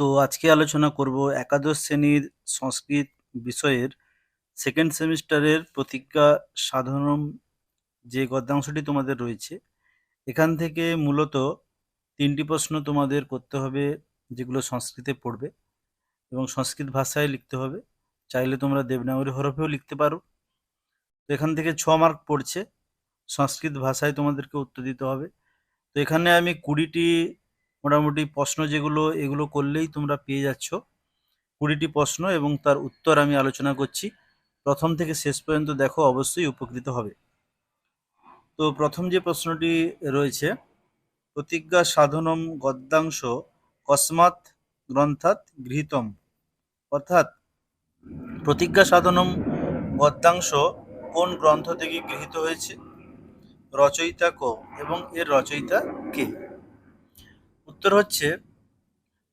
তো আজকে আলোচনা করব একাদশ শ্রেণির সংস্কৃত বিষয়ের সেকেন্ড সেমিস্টারের প্রতিজ্ঞা সাধারণ যে গদ্যাংশটি তোমাদের রয়েছে, এখান থেকে মূলত তিনটি প্রশ্ন তোমাদের করতে হবে যেগুলো সংস্কৃতে পড়বে এবং সংস্কৃত ভাষায় লিখতে হবে। চাইলে তোমরা দেবনাগরী হরফেও লিখতে পারো। তো এখান থেকে ছ মার্ক পড়ছে, সংস্কৃত ভাষায় তোমাদেরকে উত্তর দিতে হবে। তো এখানে আমি কুড়িটি মোটামুটি প্রশ্ন যেগুলো, এগুলো করলেই তোমরা পেয়ে যাচ্ছ। কুড়িটি প্রশ্ন এবং তার উত্তর আমি আলোচনা করছি। প্রথম থেকে শেষ পর্যন্ত দেখো, অবশ্যই উপকৃত হবে। তো প্রথম যে প্রশ্নটি রয়েছে, প্রতিজ্ঞা সাধনম গদ্যাংশ কসমাৎ গ্রন্থাৎ গৃহীতম। অর্থাৎ, প্রতিজ্ঞা সাধনম গদ্যাংশ কোন গ্রন্থ থেকে গৃহীত হয়েছে? রচয়িতা ক এবং এর রচয়িতা কে? উত্তর হচ্ছে,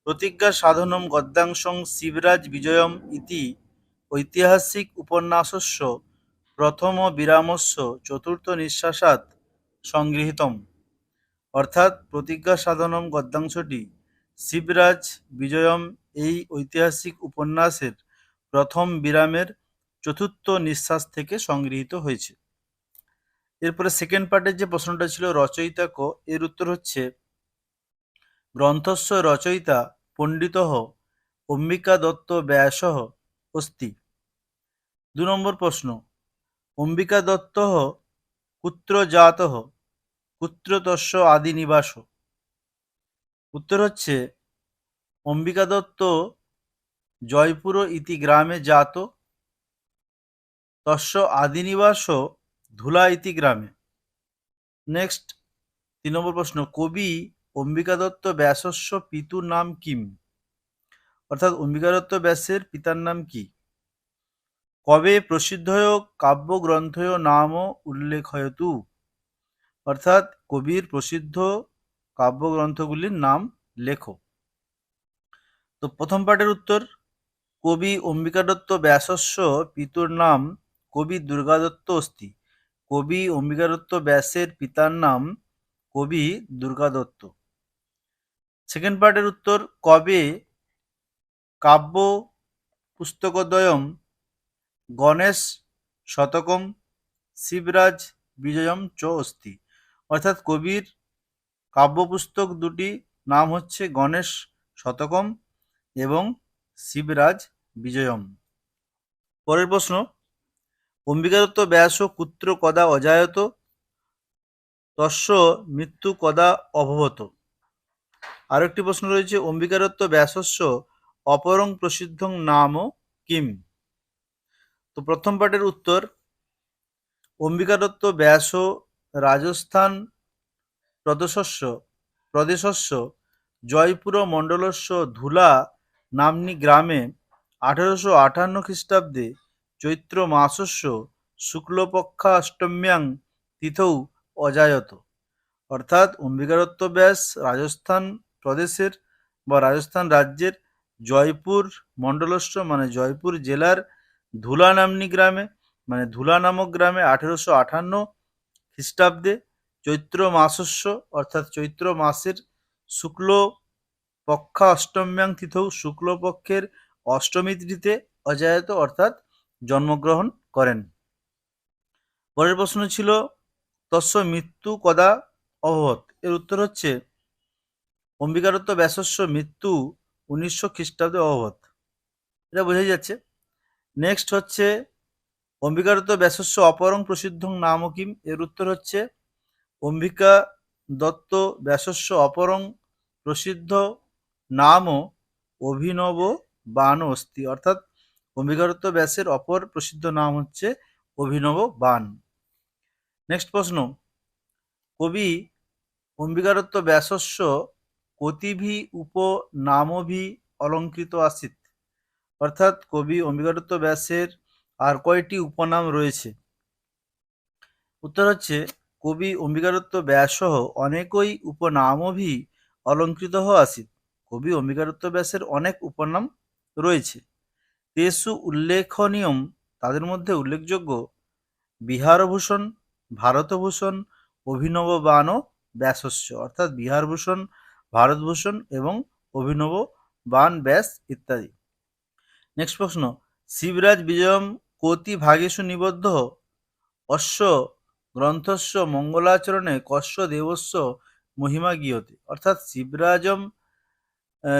প্রতিজ্ঞা সাধনম গদ্যাংশং শিবরাজ বিজয়ম ইতি ঐতিহাসিক উপন্যাসস্য প্রথম বিরামস্য চতুর্থ নিঃশ্বাসাৎ সংগৃহীতম। অর্থাৎ প্রতিজ্ঞা সাধনম গদ্যাংশটি শিবরাজ বিজয়ম এই ঐতিহাসিক উপন্যাসের প্রথম বিরামের চতুর্থ নিঃশ্বাস থেকে সংগৃহীত হয়েছে। এরপরে সেকেন্ড পার্টের যে প্রশ্নটা ছিল রচয়িতা ক, এর উত্তর হচ্ছে গ্রন্থস্য রচয়িতা পণ্ডিত অম্বিকা দত্ত ব্যাস অস্তি। দু নম্বর প্রশ্ন। অম্বিকা দত্ত কুত্র জাত কুত্র তস্য আদি নিবাস। উত্তর হচ্ছে, অম্বিকা দত্ত জয়পুর ইতি গ্রামে জাত, তস্য আদিনিবাস ধুলা ইতি গ্রামে। নেক্সট, তিন নম্বর প্রশ্ন। কবি অম্বিকা দত্ত ব্যাসস্য পিতুর নাম কিম? অর্থাৎ অম্বিকা দত্ত ব্যাসের পিতার নাম কি? কবে প্রসিদ্ধয় কাব্যগ্রন্থয় নাম উল্লেখ উল্লেখয়তু? অর্থাৎ কবির প্রসিদ্ধ কাব্যগ্রন্থগুলির নাম লেখো। তো প্রথম পাঠের উত্তর, কবি অম্বিকা দত্ত ব্যাসস্য পিতুর নাম কবি দুর্গা দত্ত অস্তি। কবি অম্বিকা দত্ত ব্যাসের পিতার নাম কবি দুর্গা দত্ত। সেকেন্ড পার্টের উত্তর, কবে কাব্য পুস্তকদ্বয়ম গণেশ শতকম শিবরাজ বিজয়ম চ অস্তি অর্থাৎ কবির কাব্যপুস্তক দুটি নাম হচ্ছে গণেশ শতকম এবং শিবরাজ বিজয়ম। পরের প্রশ্ন অম্বিকা দত্ত ব্যাস কুত্র কদা অজায়ত? তস্য মৃত্যু কদা অভবত? আরও একটি প্রশ্ন রয়েছে অম্বিকা দত্ত ব্যাসস্য অপরং প্রসিদ্ধং নাম কিম? তো প্রথম পাঠের উত্তর অম্বিকা দত্ত ব্যাস রাজস্থান প্রদেশস্য প্রদেশস্য জয়পুর মণ্ডলস্য ধুলা নাম্নি গ্রামে আঠারোশো আটান্ন খ্রিস্টাব্দে চৈত্র মাসস্য শুক্লপক্ষাষ্টম্যাং তিথৌ অজায়ত। অর্থাৎ অম্বিকারত্ব ব্যাস রাজস্থান প্রদেশের বা রাজস্থান রাজ্যের জয়পুর মণ্ডলস্য মানে জয়পুর জেলার ধুলা নামনি গ্রামে মানে ধুলা নামক গ্রামে আঠেরোশো আটান্ন খ্রিস্টাব্দে চৈত্র মাসস্য, অর্থাৎ চৈত্র মাসের শুক্ল পক্ষা অষ্টম্যাং তিথৌ শুক্লপক্ষের অষ্টমী তিথিতে অজায়ত অর্থাৎ জন্মগ্রহণ করেন। পরের প্রশ্ন ছিল, তস্য মৃত্যু কদা অভবত এর উত্তর হচ্ছে অম্বিকারত্ব ব্যাসস্য মৃত্যু উনিশশো খ্রিস্টাব্দে অভবত এটা বোঝাই যাচ্ছে। নেক্সট হচ্ছে, অম্বিকারত্ব ব্যাসস্য অপরং প্রসিদ্ধং নামকিম এর উত্তর হচ্ছে, অম্বিকা দত্ত ব্যাসস্য অপরং প্রসিদ্ধ নাম অভিনব বান অস্তি। অর্থাৎ, অম্বিকারত্ব ব্যাসের অপর প্রসিদ্ধ নাম হচ্ছে অভিনব বান নেক্সট প্রশ্ন, কবি অম্বিকারত্ব ব্যাসস্য কতিভি উপনামভি অলঙ্কৃত আসিত অর্থাৎ কবি অম্বিকারত্ব ব্যাসের আর কয়টি উপনাম রয়েছে। উত্তর হচ্ছে, কবি অম্বিকারত্ব ব্যাসসহ অনেকই উপনামভি অলঙ্কৃত আসিত কবি অম্বিকারত্ব ব্যাসের অনেক উপনাম রয়েছে। তেসু উল্লেখনীয়ম, তাদের মধ্যে উল্লেখযোগ্য বিহারভূষণ, ভারতভূষণ অভিনব ও ব্যাসস্য। অর্থাৎ বিহারভূষণ ভারতভূষণ এবং অভিনব বান ব্যাস ইত্যাদি। নেক্সট প্রশ্ন, শিবরাজ বিজয়ম কোতি ভাগেশু নিবদ্ধ? অশ্ব গ্রন্থস্য মঙ্গলাচরণে কস্য দেবস্য মহিমা গীয়তে। অর্থাৎ শিবরাজম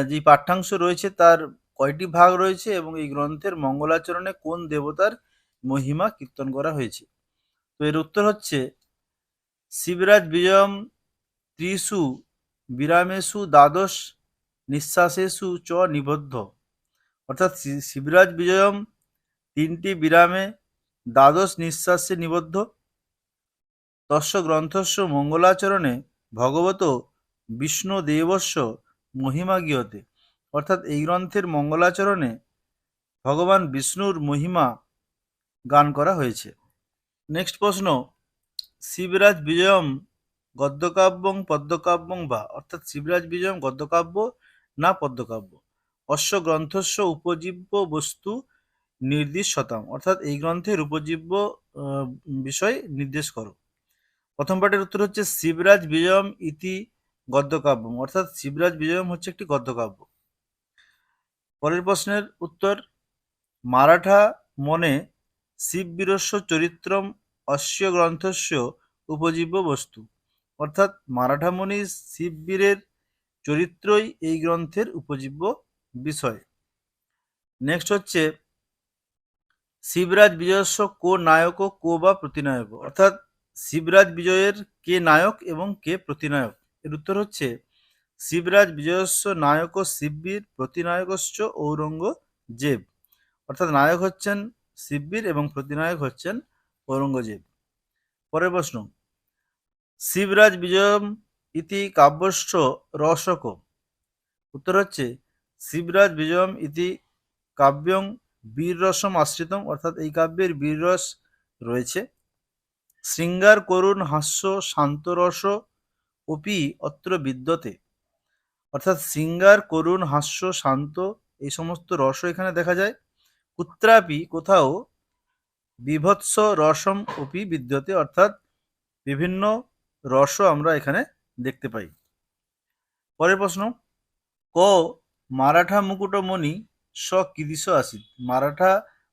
যে পাঠ্যাংশ রয়েছে তার কয়টি ভাগ রয়েছে এবং এই গ্রন্থের মঙ্গলাচরণে কোন দেবতার মহিমা কীর্তন করা হয়েছে? তো এর উত্তর হচ্ছে, শিবরাজ বিজয়ম ত্রিশু বিরামেশু দ্বাদশ নিঃশ্বাসেষু চ নিবদ্ধ। অর্থাৎ শিবরাজ বিজয়ম তিনটি বিরামে দ্বাদশ নিঃশ্বাসে নিবদ্ধ। তস্য গ্রন্থস্য মঙ্গলাচরণে ভগবত বিষ্ণু দেবস্য মহিমা গীয়তে। অর্থাৎ এই গ্রন্থের মঙ্গলাচরণে ভগবান বিষ্ণুর মহিমা গান করা হয়েছে। নেক্সট প্রশ্ন, শিবরাজ বিজয়ম গদ্যকাব্যং, পদ্যকাব্যং বা অর্থাৎ শিবরাজ বিজয়ম গদ্যকাব্য না পদ্যকাব্য। অশ্ব গ্রন্থস্য উপজীব্য বস্তু নির্দিষ্টতাম। অর্থাৎ এই গ্রন্থের উপজীব্য বিষয় নির্দেশ করো। প্রথম পাঠের উত্তর হচ্ছে শিবরাজ বিজয়ম ইতি গদ্যকাব্যম অর্থাৎ শিবরাজ বিজয়ম হচ্ছে একটি গদ্যকাব্য। পরের প্রশ্নের উত্তর, মারাঠা মনে শিববীরস্য চরিত্রম অস্য গ্রন্থস্য উপজীব্য বস্তু। অর্থাৎ মারাঠামণি শিববীরের চরিত্রই এই গ্রন্থের উপজীব্য বিষয়। নেক্সট হচ্ছে শিবরাজ বিজয়স্ব কো নায়ক ও কো বা প্রতিনায়ক। অর্থাৎ শিবরাজ বিজয়ের কে নায়ক এবং কে প্রতিনায়ক? এর উত্তর হচ্ছে শিবরাজ বিজয়স্ব নায়ক ও শিববীর প্রতিনায়কস্য ঔরঙ্গজেব। অর্থাৎ নায়ক হচ্ছেন শিববীর এবং প্রতিনায়ক হচ্ছেন ঔরঙ্গজেব। পরের প্রশ্ন শিবরাজ বিজয়ম ইতি কাব্যস্য রসক উত্তর হচ্ছে, শিবরাজ বিজয়ম ইতি কাব্যং বীররসম আশ্রিতম, অর্থাৎ এই কাব্যের বীররস রয়েছে। শৃঙ্গার করুণ হাস্য শান্তরস অপি অত্র বিদ্যতে। অর্থাৎ শৃঙ্গার করুণ হাস্য শান্ত, এই সমস্ত রস এখানে দেখা যায়। কুত্রাপি কোথাও বিভৎস রসম অপি বিদ্যতে, অর্থাৎ বিভিন্ন রসও আমরা এখানে দেখতে পাই। পরের প্রশ্ন, ক, মারাঠা মুকুটমণি স কিদিস আসিত মারাঠা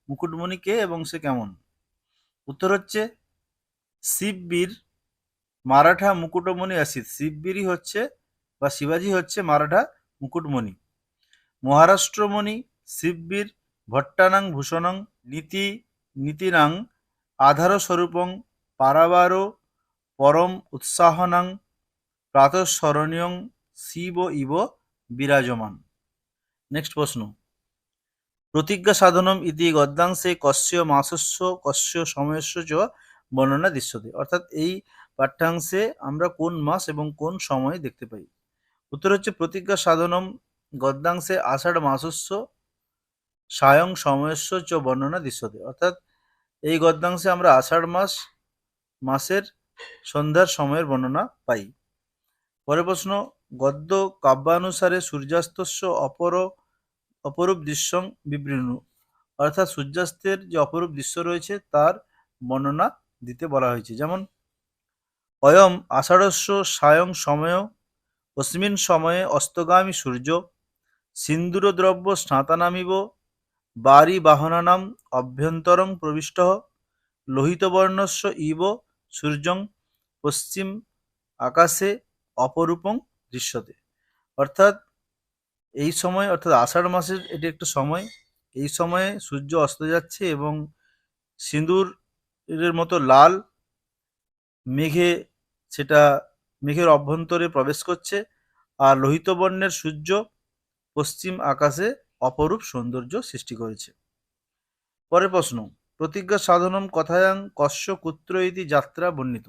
মুকুটমণি কে এবং সে কেমন? উত্তর হচ্ছে, শিববীর মারাঠা মুকুটমণি আসিত শিববীরই হচ্ছে বা শিবাজি হচ্ছে মারাঠা মুকুটমণি। মহারাষ্ট্রমণি, শিববীর ভট্টানাং ভূষণং, নীতি, নীতিনাং, আধারস্বরূপং পারাবারো পরম উৎসাহনাং প্রাতঃস্মরণীয়ং শিব ইব বিরাজমান। নেক্সট প্রশ্ন। প্রতিজ্ঞা সাধনম ইতি গদ্যাংশে কস্য মাসস্য কস্য সময়স্য চ বর্ণনা দৃশ্যতে। অর্থাৎ এই পাঠ্যাংশে আমরা কোন মাস এবং কোন সময় দেখতে পাই। উত্তর হচ্ছে প্রতিজ্ঞা সাধনম গদ্যাংশে আষাঢ় মাসস্য সায়ং সময়স্য চ বর্ণনা দৃশ্যতে। অর্থাৎ এই গদ্যাংশে আমরা আষাঢ় মাস, মাসের সন্ধ্যার সময়ের বর্ণনা পাই। পরে প্রশ্ন, গদ্য কাব্যানুসারে সূর্যাস্তস্য অপর অপরূপ দৃশ্যং বিবৃণু। অর্থাৎ সূর্যাস্তের যে অপরূপ দৃশ্য রয়েছে, তার বর্ণনা দিতে বলা হয়েছে। যেমন, অয়ম আষাঢ়স্য সায়ং সময়, অস্মিন সময়ে অস্তগামী সূর্য, সিন্দুরদ্রব্য স্নাতানামিব, বারি বাহনানাম অভ্যন্তরং প্রবিষ্ট, লোহিতবর্ণস্য ইব সূর্যং পশ্চিম আকাশে অপরূপং দৃশ্যতে। অর্থাৎ এই সময়, অর্থাৎ আষাঢ় মাসের এটি একটা সময়, এই সময়ে সূর্য অস্ত যাচ্ছে এবং সিঁদুরের মতো লাল মেঘে সেটা, মেঘের অভ্যন্তরে প্রবেশ করছে আর লোহিত বর্ণের সূর্য পশ্চিম আকাশে অপরূপ সৌন্দর্য সৃষ্টি করেছে। পরের প্রশ্ন প্রতিজ্ঞা সাধনম কথায়াং কস্য কুত্র ইতি যাত্রা বর্ণিত।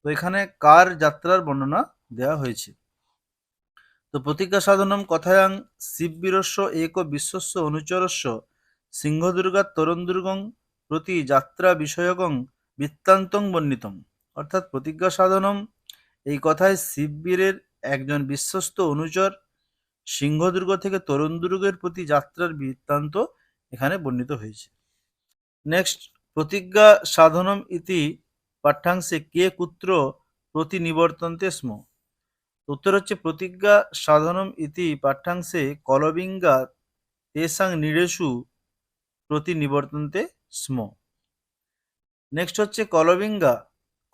তো এখানে কার যাত্রার বর্ণনা দেওয়া হয়েছে? তো প্রতিজ্ঞা সাধনম কথায়াং শিববীরস্য এক বিশ্বস্য অনুচরস্য সিংহদুর্গার তরুণদুর্গং প্রতি যাত্রা বিষয়কং বৃত্তান্তং বর্ণিতম। অর্থাৎ প্রতিজ্ঞা সাধনম এই কথায় শিববীরের একজন বিশ্বস্ত অনুচর সিংহদুর্গ থেকে তরুণ দুর্গের প্রতি যাত্রার বৃত্তান্ত এখানে বর্ণিত হয়েছে। নেক্সট প্রতিজ্ঞা সাধনম ইতি পাঠ্যাংশে কে কুত্র প্রতি নিবর্তন্তে স্ম। উত্তর হচ্ছে, প্রতিজ্ঞা সাধনম ইতি পাঠ্যাংশে কলবিঙ্গা তেসাং নিরেষু প্রতি নিবর্তন্তে স্ম। নেক্সট হচ্ছে, কলবিঙ্গা।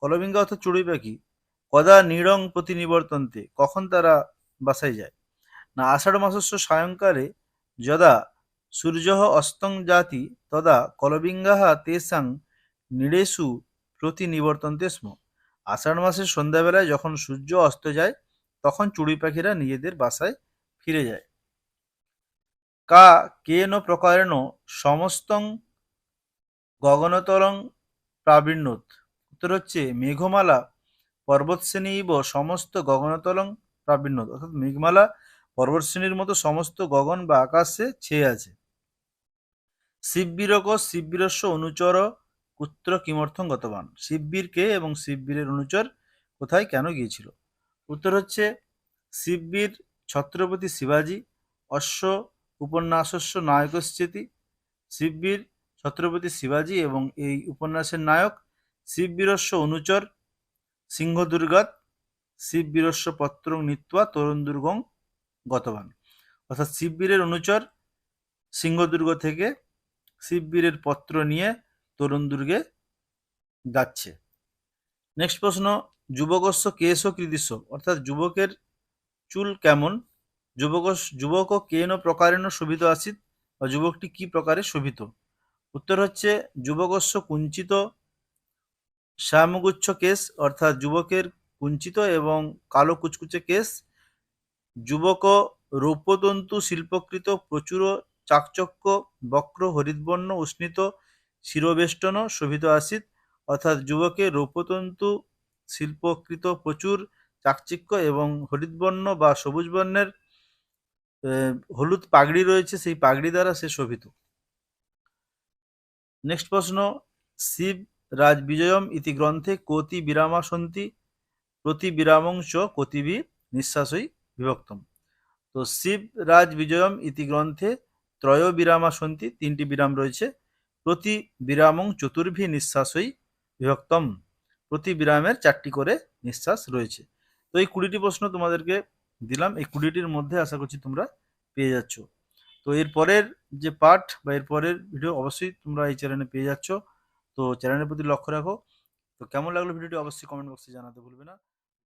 কলবিঙ্গা অর্থাৎ চড়ুই পাখি। কদা নিরং প্রতি নিবর্তন্তে কখন তারা বাসায় যায়? না, আষাঢ় মাসস্য সায়ংকালে যদা সূর্য অস্তং জাতি তদা কলবিঙ্গাহ তেসাং নিরেষু প্রতি নিবর্তন্তে স্ম। আষাঢ় মাসের সন্ধ্যাবেলায় যখন সূর্য অস্ত যায়, তখন চড়ুই পাখিরা নিজেদের বাসায় ফিরে যায়। কা কেন প্রকারেণ সমস্তং গগনতরং প্রাবীণ্যত? উত্তর হচ্ছে মেঘমালা পর্বতশ্রেণীব সমস্ত গগনতলং প্রাবীণ্যত। অর্থাৎ মেঘমালা পর্বতশ্রেণীর মতো সমস্ত গগন বা আকাশে ছেয়ে আছে। শিববীরক শিববীরস্য অনুচর পুত্র কিমর্থং গতবান। শিববীর কে এবং শিববীরের অনুচর কোথায় কেন গিয়েছিল? উত্তর হচ্ছে, শিববীর ছত্রপতি শিবাজী, অশ্ব উপন্যাসস্য নায়কশ্চেতি, শিববীর ছত্রপতি শিবাজী এবং এই উপন্যাসের নায়ক শিববীরস্য অনুচর সিংহদুর্গাত, শিববীরস্য পত্রং নিত্বা তরুণ দুর্গং গতবান। অর্থাৎ শিববীরের অনুচর সিংহদুর্গ থেকে শিববীরের পত্র নিয়ে তরুণ দুর্গে যাচ্ছে। নেক্সট প্রশ্ন, যুবকস্য কেশ কৃদিস্য অর্থাৎ যুবকের চুল কেমন? যুবক যুবক কেন প্রকারেণ শোভিত আসিত বা যুবকটি কি প্রকারে শোভিত? উত্তর হচ্ছে, যুবকস্য কুঞ্চিত শ্যামগুচ্ছ কেশ, অর্থাৎ যুবকের কুঞ্চিত এবং কালো কুচকুচে কেশ যুবক রৌপ্যতন্তু শিল্পকৃত প্রচুর চাকচক্য, বক্র হরিদ্বর্ণ উষ্ণিত শিরবেষ্টন শোভিত আসিত অর্থাৎ যুবকে রৌপ্যতন্তু শিল্পকৃত প্রচুর চাকচিক্য এবং হরিদ্বর্ণ বা সবুজ বর্ণের হলুদ পাগড়ি রয়েছে, সেই পাগড়ি দ্বারা সে শোভিত। নেক্সট প্রশ্ন, শিব রাজ বিজয়ম ইতি গ্রন্থে কতি বিরামা সন্তি প্রতি বিরামং চ কতিবি নিঃশ্বাসই বিভক্তম। তো শিব, রাজ, বিজয়ম ইতি গ্রন্থে ত্রয় বিরামা সন্তি তিনটি বিরাম রয়েছে। প্রতি বিরামং চতুর্ভি নিঃশ্বাসই বিভক্তম। প্রতি বিরামের চারটি করে নিঃশ্বাস রয়েছে। তো এই কুড়িটি প্রশ্ন তোমাদেরকে দিলাম। এই কুড়িটির মধ্যে আশা করছি তোমরা পেয়ে যাচ্ছ। তো এর পরের যে পার্ট বা এর পরের ভিডিও অবশ্যই তোমরা এই চ্যানেলে পেয়ে যাচ্ছ। তো চ্যানেলের প্রতি লক্ষ্য রাখো। তো কেমন লাগল ভিডিওটি অবশ্যই কমেন্ট বক্সে জানাতে ভুলবে না।